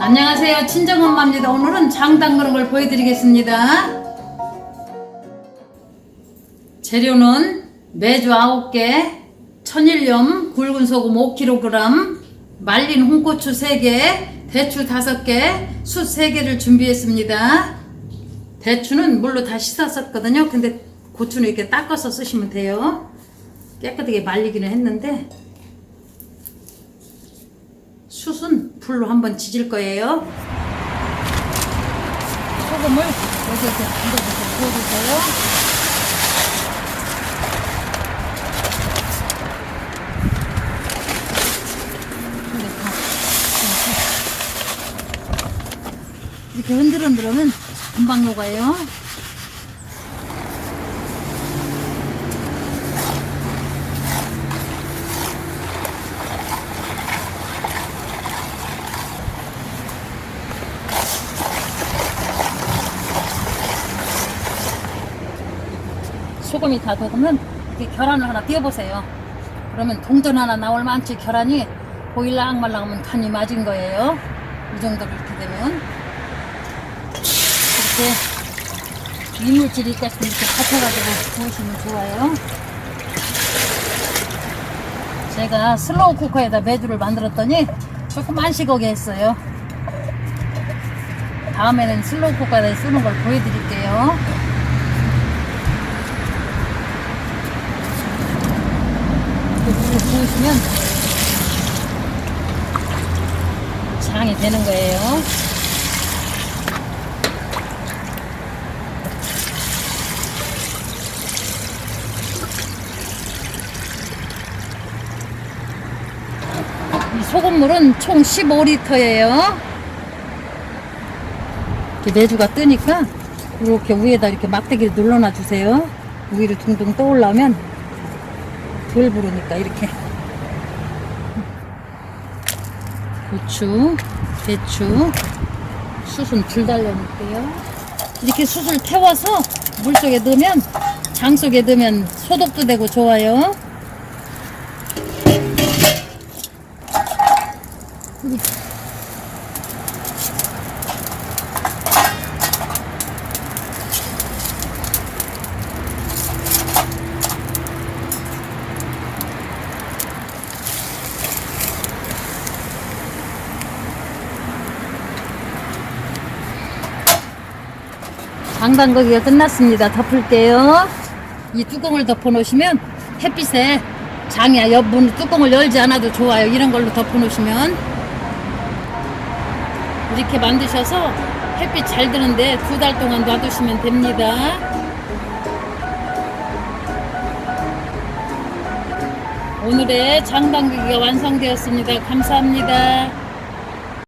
안녕하세요. 친정엄마입니다. 오늘은 장 담그는 걸 보여드리겠습니다. 재료는 매주 9개, 천일염, 굵은 소금 5kg, 말린 홍고추 3개, 대추 5개, 숯 3개를 준비했습니다. 대추는 물로 다 씻었었거든요. 근데 고추는 이렇게 닦아서 쓰시면 돼요. 깨끗하게 말리기는 했는데 숯은 불로 한번 지질 거예요. 소금을 여기 이렇게 부어주세요. 근데 다 이렇게. 흔들흔들하면 금방 녹아요. 소금이 다 녹으면 이렇게 계란을 하나 띄워보세요. 그러면 동전 하나 나올 만치 계란이 보일랑 말랑하면 간이 맞은 거예요. 이 정도로 이렇게 되면 이렇게 이물질이 있게끔 이렇게 받쳐가지고 구우시면 좋아요. 제가 슬로우 쿠커에다 메두를 만들었더니 조금만 식어게 했어요. 다음에는 슬로우 쿠커에다 쓰는 걸 보여드릴게요. 물을 부으시면 장이 되는 거예요. 소금물은 총 15리터예요. 이렇게 내주가 뜨니까 이렇게 위에다 이렇게 막대기를 눌러놔 주세요. 위로 둥둥 떠올라면 덜 부르니까 이렇게 고추, 대추, 숯은 불 달려놓을게요. 이렇게 숯을 태워서 물 속에 넣으면 장 속에 넣으면 소독도 되고 좋아요. 장 담그기가 끝났습니다. 덮을게요. 이 뚜껑을 덮어 놓으시면 햇빛에 장이야 옆문 뚜껑을 열지 않아도 좋아요. 이런 걸로 덮어 놓으시면 이렇게 만드셔서 햇빛 잘 드는데 두 달 동안 놔두시면 됩니다. 오늘의 장 담그기가 완성되었습니다. 감사합니다.